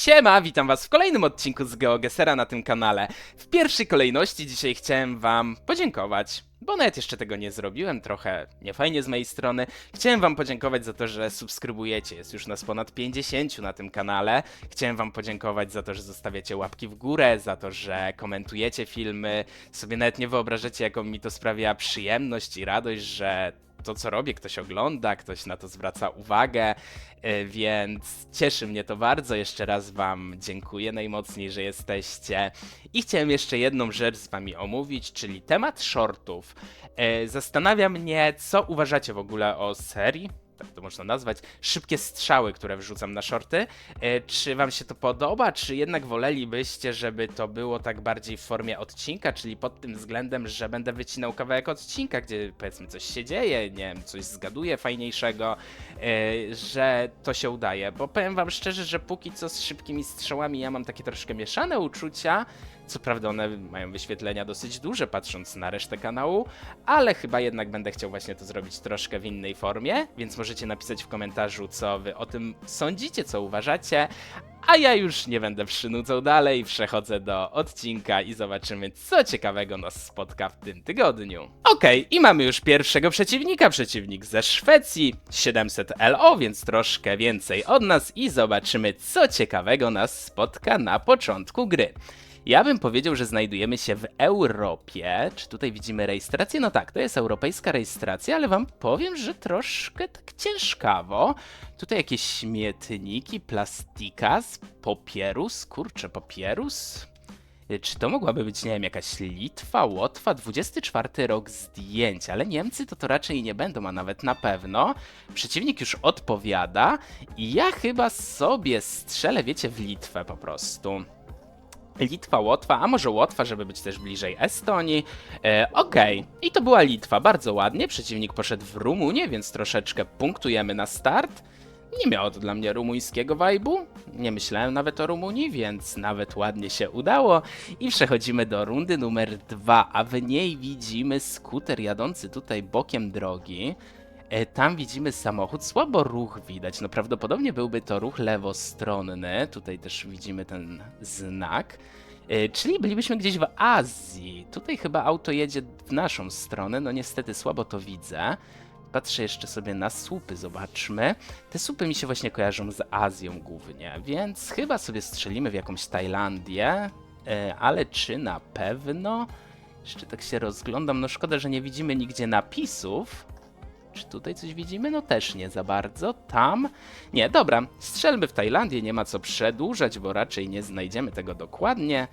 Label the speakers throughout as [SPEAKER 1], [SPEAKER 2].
[SPEAKER 1] Siema, witam was w kolejnym odcinku z GeoGesera na tym kanale. W pierwszej kolejności dzisiaj chciałem wam podziękować, bo nawet jeszcze tego nie zrobiłem, trochę niefajnie z mojej strony. Chciałem wam podziękować za to, że subskrybujecie, jest już nas ponad 50 na tym kanale. Chciałem wam podziękować za to, że zostawiacie łapki w górę, za to, że komentujecie filmy. Sobie nawet nie wyobrażacie, jaką mi to sprawia przyjemność i radość, że to, co robię, ktoś ogląda, ktoś na to zwraca uwagę, e, więc cieszy mnie to bardzo. Jeszcze raz Wam dziękuję najmocniej, że jesteście. I chciałem jeszcze jedną rzecz z Wami omówić, czyli temat shortów. E, Zastanawia mnie, co uważacie w ogóle o serii. Tak to można nazwać, szybkie strzały, które wrzucam na shorty. E, Czy wam się to podoba, czy jednak wolelibyście, żeby to było tak bardziej w formie odcinka, czyli pod tym względem, że będę wycinał kawałek odcinka, gdzie powiedzmy coś się dzieje, nie wiem, coś zgaduję fajniejszego, e, że to się udaje. Bo powiem wam szczerze, że póki co z szybkimi strzałami ja mam takie troszkę mieszane uczucia. Co prawda one mają wyświetlenia dosyć duże, patrząc na resztę kanału, ale chyba jednak będę chciał właśnie to zrobić troszkę w innej formie, więc możecie napisać w komentarzu, co wy o tym sądzicie, co uważacie. A ja już nie będę przynudzał dalej, przechodzę do odcinka i zobaczymy, co ciekawego nas spotka w tym tygodniu. Okej, i mamy już pierwszego przeciwnika, przeciwnik ze Szwecji, 700 LO, więc troszkę więcej od nas i zobaczymy, co ciekawego nas spotka na początku gry. Ja bym powiedział, że znajdujemy się w Europie. Czy tutaj widzimy rejestrację? No tak, to jest europejska rejestracja, ale wam powiem, że troszkę tak ciężkawo. Tutaj jakieś śmietniki, plastikas, popierus, kurczę, popierus? Y, Czy to mogłaby być, nie wiem, jakaś Litwa, Łotwa, 24 rok zdjęć, ale Niemcy to to raczej nie będą, a nawet na pewno. Przeciwnik już odpowiada i ja chyba sobie strzelę, wiecie, w Litwę po prostu. Litwa, Łotwa, a może Łotwa, żeby być też bliżej Estonii. E, Okej, i to była Litwa, bardzo ładnie. Przeciwnik poszedł w Rumunię, więc troszeczkę punktujemy na start. Nie miało to dla mnie rumuńskiego vibe'u. Nie myślałem nawet o Rumunii, więc nawet ładnie się udało. I przechodzimy do rundy numer dwa, a w niej widzimy skuter jadący tutaj bokiem drogi. E, Tam widzimy samochód, słabo ruch widać. No prawdopodobnie byłby to ruch lewostronny. Tutaj też widzimy ten znak. E, Czyli bylibyśmy gdzieś w Azji. Tutaj chyba auto jedzie w naszą stronę. No niestety słabo to widzę. Patrzę jeszcze sobie na słupy, zobaczmy. Te słupy mi się właśnie kojarzą z Azją głównie, więc chyba sobie strzelimy w jakąś Tajlandię. E, Ale czy na pewno? Jeszcze tak się rozglądam. No szkoda, że nie widzimy nigdzie napisów. Czy tutaj coś widzimy? No też nie za bardzo. Tam? Nie, dobra. Strzelmy w Tajlandię, nie ma co przedłużać, bo raczej nie znajdziemy tego dokładnie.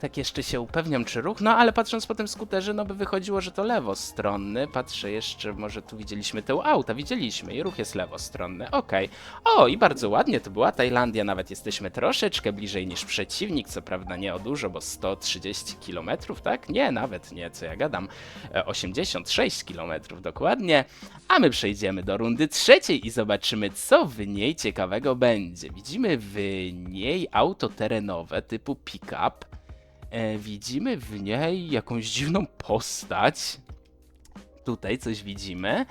[SPEAKER 1] Tak jeszcze się upewniam, czy ruch. No ale patrząc po tym skuterze, no by wychodziło, że to lewostronny. Patrzę jeszcze, może tu widzieliśmy tył auta. Widzieliśmy i ruch jest lewostronny. Okej. O, i bardzo ładnie to była Tajlandia. Nawet jesteśmy troszeczkę bliżej niż przeciwnik. Co prawda nie o dużo, bo 130 km, tak? Nie, nawet nie, co ja gadam. E, 86 km dokładnie. A my przejdziemy do rundy trzeciej i zobaczymy, co w niej ciekawego będzie. Widzimy w niej auto terenowe typu pick-up. E, widzimy w niej jakąś dziwną postać. Tutaj coś widzimy.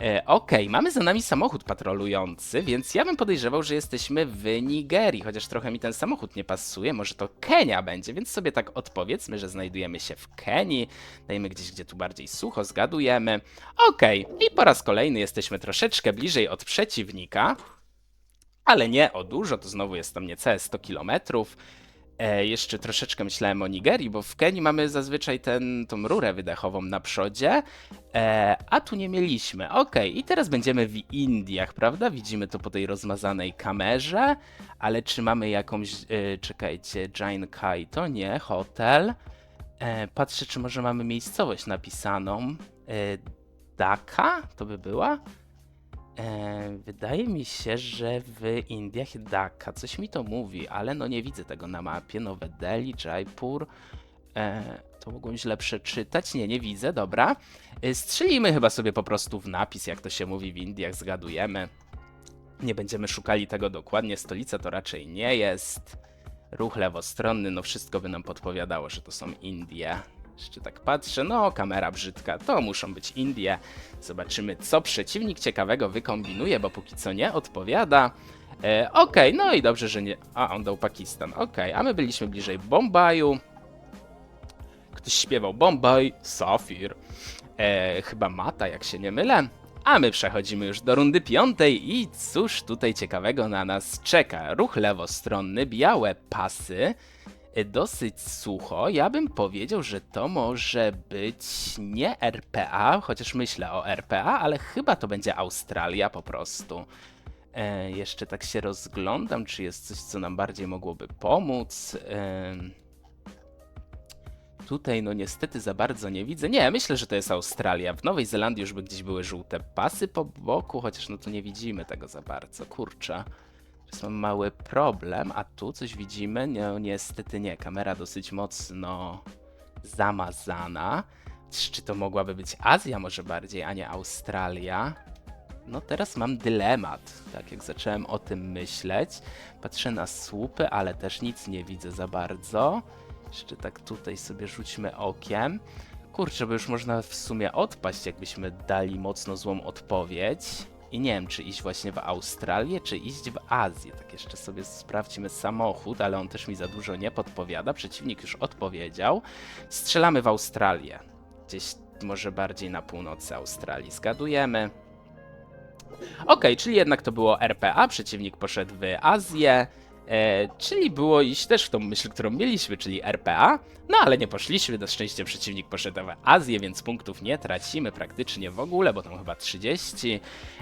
[SPEAKER 1] E, Okej, mamy za nami samochód patrolujący, więc ja bym podejrzewał, że jesteśmy w Nigerii, chociaż trochę mi ten samochód nie pasuje. Może to Kenia będzie, więc sobie tak odpowiedzmy, że znajdujemy się w Kenii. Dajmy gdzieś, gdzie tu bardziej sucho, zgadujemy. Okej, i po raz kolejny jesteśmy troszeczkę bliżej od przeciwnika. Ale nie o dużo, to znowu jest tam niecałe 100 kilometrów. E, jeszcze troszeczkę myślałem o Nigerii, bo w Kenii mamy zazwyczaj ten, tą rurę wydechową na przodzie, e, a tu nie mieliśmy. Okej, i teraz będziemy w Indiach, prawda? Widzimy to po tej rozmazanej kamerze, ale czy mamy jakąś, e, czekajcie, Giant Kai, to nie, hotel. E, patrzę, czy może mamy miejscowość napisaną. E, to by była? E, wydaje mi się, że w Indiach Dhaka coś mi to mówi, ale no nie widzę tego na mapie. Nowe Delhi, Jaipur. E, to mogłem źle przeczytać. Nie, nie widzę, dobra. E, strzelimy chyba sobie po prostu w napis, jak to się mówi w Indiach, zgadujemy. Nie będziemy szukali tego dokładnie. Stolica to raczej nie jest. Ruch lewostronny, no wszystko by nam podpowiadało, że to są Indie. Jeszcze tak patrzę, no kamera brzydka, to muszą być Indie. Zobaczymy, co przeciwnik ciekawego wykombinuje, bo póki co nie odpowiada. E, Okej, no i dobrze, że nie... A, on dał Pakistan, okej, a my byliśmy bliżej Bombaju. Ktoś śpiewał Bombaj, Safir. E, chyba Mata, jak się nie mylę. A my przechodzimy już do rundy piątej i cóż tutaj ciekawego na nas czeka? Ruch lewostronny, białe pasy, dosyć sucho. Ja bym powiedział, że to może być nie RPA, chociaż myślę o RPA, ale chyba to będzie Australia po prostu. E, jeszcze tak się rozglądam, czy jest coś, co nam bardziej mogłoby pomóc. Em, Tutaj no niestety za bardzo nie widzę. Nie, myślę, że to jest Australia. W Nowej Zelandii już by gdzieś były żółte pasy po boku, chociaż no tu nie widzimy tego za bardzo. Kurczę. Mam mały problem, a tu coś widzimy? No niestety nie. Kamera dosyć mocno zamazana. Czy to mogłaby być Azja może bardziej, a nie Australia? No teraz mam dylemat, tak jak zacząłem o tym myśleć. Patrzę na słupy, ale też nic nie widzę za bardzo. Jeszcze tak tutaj sobie rzućmy okiem. Kurczę, bo już można w sumie odpaść, jakbyśmy dali mocno złą odpowiedź. I nie wiem, czy iść właśnie w Australię, czy iść w Azję. Tak jeszcze sobie sprawdźmy samochód, ale on też mi za dużo nie podpowiada. Przeciwnik już odpowiedział. Strzelamy w Australię. Gdzieś może bardziej na północy Australii. Zgadujemy. Okej, czyli jednak to było RPA, przeciwnik poszedł w Azję, e, czyli było iść też w tą myśl, którą mieliśmy, czyli RPA, no ale nie poszliśmy, na szczęście przeciwnik poszedł w Azję, więc punktów nie tracimy praktycznie w ogóle, bo tam chyba 30,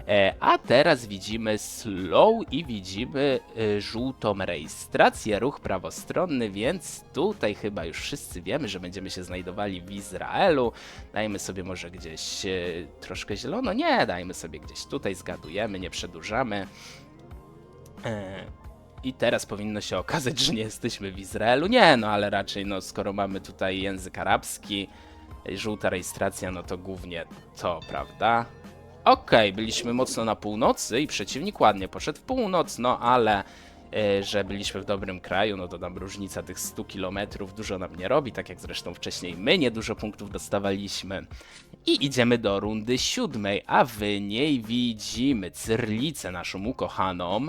[SPEAKER 1] e, a teraz widzimy slow i widzimy e, żółtą rejestrację, ruch prawostronny, więc tutaj chyba już wszyscy wiemy, że będziemy się znajdowali w Izraelu, dajmy sobie może gdzieś e, troszkę zielono, nie, dajmy sobie gdzieś tutaj, zgadujemy, nie przedłużamy. E, I teraz powinno się okazać, że nie jesteśmy w Izraelu. Nie, no ale raczej, no skoro mamy tutaj język arabski, żółta rejestracja, no to głównie to, prawda? Okej, byliśmy mocno na północy i przeciwnik ładnie poszedł w północ, no ale e, że byliśmy w dobrym kraju, no to różnica tych 100 kilometrów dużo nam nie robi, tak jak zresztą wcześniej my nie dużo punktów dostawaliśmy. I idziemy do rundy siódmej, a w niej widzimy cyrlicę naszą ukochaną.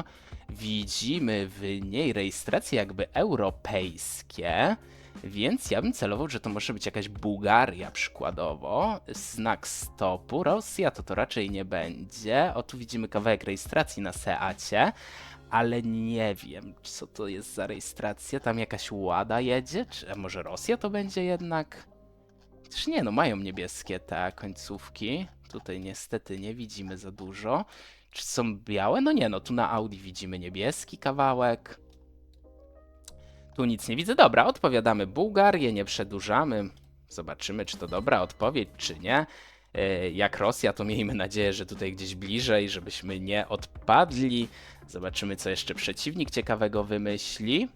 [SPEAKER 1] Widzimy w niej rejestracje jakby europejskie. Więc ja bym celował, że to może być jakaś Bułgaria przykładowo. Znak stopu. Rosja to to raczej nie będzie. O, tu widzimy kawałek rejestracji na Seacie. Ale nie wiem, co to jest za rejestracja. Tam jakaś łada jedzie? Czy może Rosja to będzie jednak? Też nie, no mają niebieskie te końcówki. Tutaj niestety nie widzimy za dużo. Czy są białe? No nie, no tu na Audi widzimy niebieski kawałek. Tu nic nie widzę. Dobra, odpowiadamy Bułgarię, nie przedłużamy. Zobaczymy, czy to dobra odpowiedź, czy nie. E, Jak Rosja, to miejmy nadzieję, że tutaj gdzieś bliżej, żebyśmy nie odpadli. Zobaczymy, co jeszcze przeciwnik ciekawego wymyśli.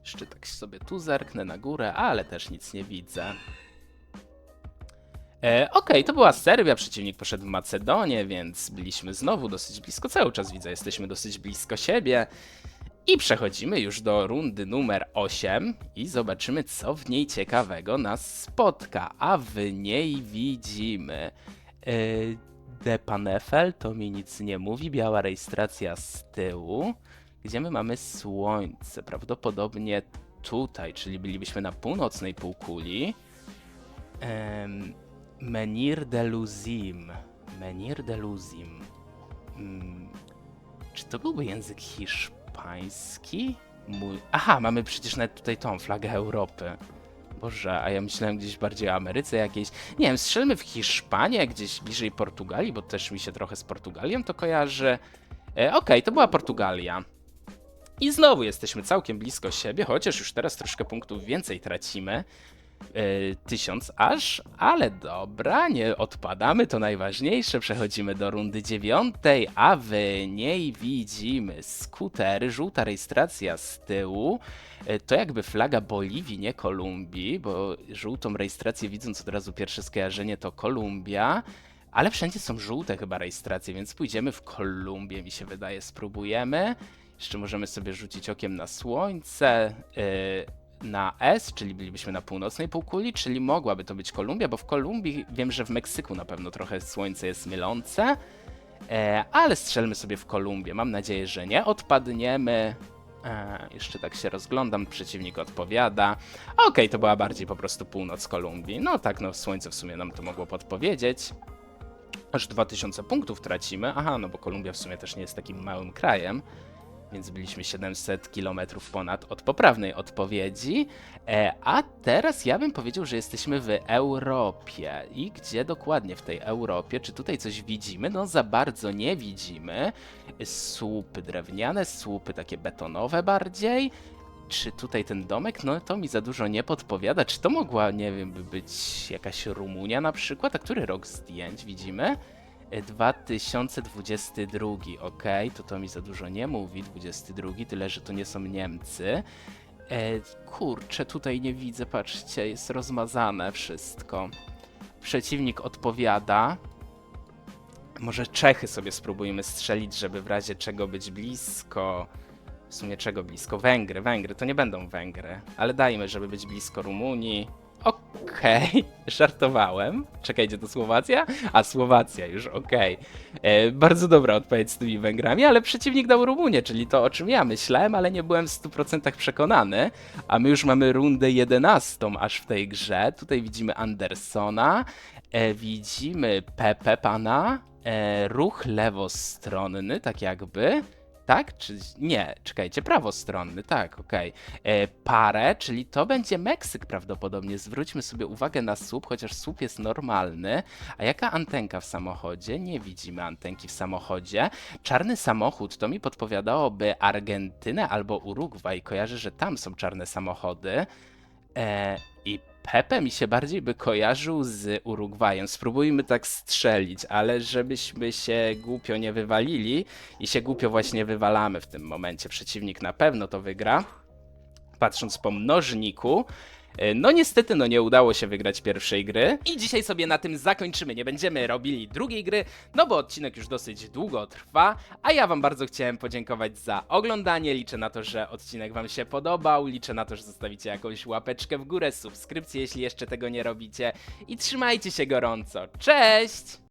[SPEAKER 1] Jeszcze tak sobie tu zerknę na górę, ale też nic nie widzę. E, Okej, to była Serbia, przeciwnik poszedł w Macedonię, więc byliśmy znowu dosyć blisko. Cały czas widzę, jesteśmy dosyć blisko siebie. I przechodzimy już do rundy numer 8 i zobaczymy, co w niej ciekawego nas spotka. A w niej widzimy e, De Panefel, to mi nic nie mówi, biała rejestracja z tyłu, gdzie my mamy słońce, prawdopodobnie tutaj, czyli bylibyśmy na północnej półkuli. Em, Menir de Luzim. Menir de Luzim. Mm, czy to byłby język hiszpański? Mój... Aha, mamy przecież nawet tutaj tą flagę Europy. Boże, a ja myślałem gdzieś bardziej o Ameryce jakiejś. Nie wiem, strzelmy w Hiszpanię, gdzieś bliżej Portugalii, bo też mi się trochę z Portugalią to kojarzy. E, Okej, to była Portugalia. I znowu jesteśmy całkiem blisko siebie, chociaż już teraz troszkę punktów więcej tracimy. Yy, tysiąc aż, ale dobra, nie odpadamy, to najważniejsze. Przechodzimy do rundy dziewiątej, a w niej widzimy skutery, żółta rejestracja z tyłu. Yy, To jakby flaga Boliwii, nie Kolumbii, bo żółtą rejestrację widząc od razu pierwsze skojarzenie to Kolumbia. Ale wszędzie są żółte chyba rejestracje, więc pójdziemy w Kolumbię, mi się wydaje, spróbujemy. Jeszcze możemy sobie rzucić okiem na słońce. Yy, na S, czyli bylibyśmy na północnej półkuli, czyli mogłaby to być Kolumbia, bo w Kolumbii wiem, że w Meksyku na pewno trochę słońce jest mylące. E, ale strzelmy sobie w Kolumbię. Mam nadzieję, że nie odpadniemy. E, jeszcze tak się rozglądam, przeciwnik odpowiada. Okej, to była bardziej po prostu północ Kolumbii. No tak, no słońce w sumie nam to mogło podpowiedzieć. Aż 2000 punktów tracimy. Aha, no bo Kolumbia w sumie też nie jest takim małym krajem. Więc byliśmy 700 km ponad od poprawnej odpowiedzi. E, a teraz ja bym powiedział, że jesteśmy w Europie. I gdzie dokładnie w tej Europie? Czy tutaj coś widzimy? No za bardzo nie widzimy. Słupy drewniane, słupy takie betonowe bardziej. Czy tutaj ten domek? No to mi za dużo nie podpowiada. Czy to mogła, nie wiem, by być jakaś Rumunia na przykład? A który rok zdjęć widzimy? E, 2022, ok, to to mi za dużo nie mówi, 22, tyle że to nie są Niemcy. E, kurczę, tutaj nie widzę, patrzcie, jest rozmazane wszystko. Przeciwnik odpowiada. Może Czechy sobie spróbujmy strzelić, żeby w razie czego być blisko. W sumie czego blisko? Węgry, Węgry, to nie będą Węgry, ale dajmy, żeby być blisko Rumunii. Okej, żartowałem. Czekajcie, to Słowacja? A, Słowacja już, okej. E, Bardzo dobra odpowiedź z tymi Węgrami, ale przeciwnik dał Rumunię, czyli to o czym ja myślałem, ale nie byłem w 100% przekonany. A my już mamy rundę 11 aż w tej grze. Tutaj widzimy Andersona, e, widzimy Pepe pana, e, ruch lewostronny, tak jakby. Tak? Czy nie? Czekajcie, prawostronny, tak, okej. E, Parę, czyli to będzie Meksyk prawdopodobnie. Zwróćmy sobie uwagę na słup, chociaż słup jest normalny. A jaka antenka w samochodzie? Nie widzimy antenki w samochodzie. Czarny samochód to mi podpowiadałoby Argentynę albo Urugwaj. Kojarzę, że tam są czarne samochody. E, I Pepe mi się bardziej by kojarzył z Urugwajem. Spróbujmy tak strzelić, ale żebyśmy się głupio nie wywalili i się głupio właśnie wywalamy w tym momencie. Przeciwnik na pewno to wygra. Patrząc po mnożniku. E, No niestety, no nie udało się wygrać pierwszej gry. I dzisiaj sobie na tym zakończymy. Nie będziemy robili drugiej gry, no bo odcinek już dosyć długo trwa. A ja wam bardzo chciałem podziękować za oglądanie. Liczę na to, że odcinek wam się podobał. Liczę na to, że zostawicie jakąś łapeczkę w górę, subskrypcję, jeśli jeszcze tego nie robicie. I trzymajcie się gorąco. Cześć!